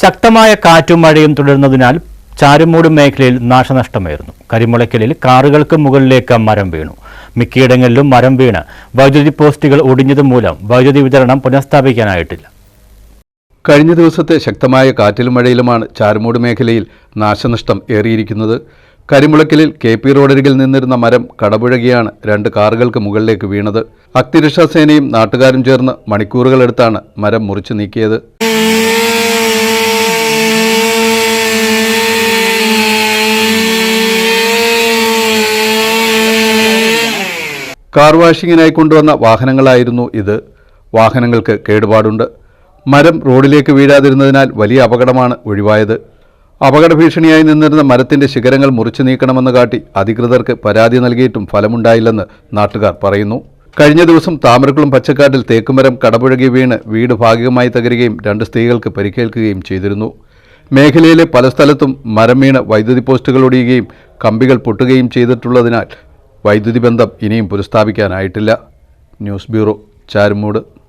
ശക്തമായ കാറ്റും മഴയും തുടരുന്നതിനാൽ ചാരുമൂട് മേഖലയിൽ നാശനഷ്ടമായിരുന്നു കരിമുളയ്ക്കലിൽ കാറുകൾക്ക് മുകളിലേക്ക് മരം വീണു. മിക്കയിടങ്ങളിലും മരം വീണ് വൈദ്യുതി പോസ്റ്റുകൾ ഒടിഞ്ഞത് മൂലം വൈദ്യുതി വിതരണം പുനഃസ്ഥാപിക്കാനായിട്ടില്ല. കഴിഞ്ഞ ദിവസത്തെ ശക്തമായ കാറ്റിലും മഴയിലുമാണ് ചാരുമൂട് മേഖലയിൽ നാശനഷ്ടം ഏറിയിരിക്കുന്നത്. കരിമുളക്കലിൽ കെ പി റോഡരികിൽ നിന്നിരുന്ന മരം കടപുഴകിയാണ് രണ്ട് കാറുകൾക്ക് മുകളിലേക്ക് വീണത്. അഗ്നിരക്ഷാസേനയും നാട്ടുകാരും ചേർന്ന് മണിക്കൂറുകളെടുത്താണ് മരം മുറിച്ചു നീക്കിയത്. കാർ വാഷിങ്ങിനായി കൊണ്ടുവന്ന വാഹനങ്ങളായിരുന്നു ഇത്. വാഹനങ്ങൾക്ക് കേടുപാടുണ്ട്. മരം റോഡിലേക്ക് വീഴാതിരുന്നതിനാൽ വലിയ അപകടമാണ് ഒഴിവായത്. അപകട ഭീഷണിയായി നിന്നിരുന്ന മരത്തിന്റെ ശിഖരങ്ങൾ മുറിച്ചു നീക്കണമെന്ന് കാട്ടി അധികൃതർക്ക് പരാതി നൽകിയിട്ടും ഫലമുണ്ടായില്ലെന്ന് നാട്ടുകാർ പറയുന്നു. കഴിഞ്ഞ ദിവസം താമരക്കുളം പച്ചക്കാട്ടിൽ തേക്കുമരം കടപുഴകി വീണ് വീട് ഭാഗികമായി തകരുകയും രണ്ട് സ്ത്രീകൾക്ക് പരിക്കേൽക്കുകയും ചെയ്തിരുന്നു. മേഖലയിലെ പല സ്ഥലത്തും മരം വീണ് വൈദ്യുതി പോസ്റ്റുകൾ ഒടിയുകയും കമ്പികൾ പൊട്ടുകയും ചെയ്തിട്ടുള്ളതിനാൽ വൈദ്യുതി ബന്ധം ഇനിയും പുനഃസ്ഥാപിക്കാനായിട്ടില്ല. News bureau Charummood.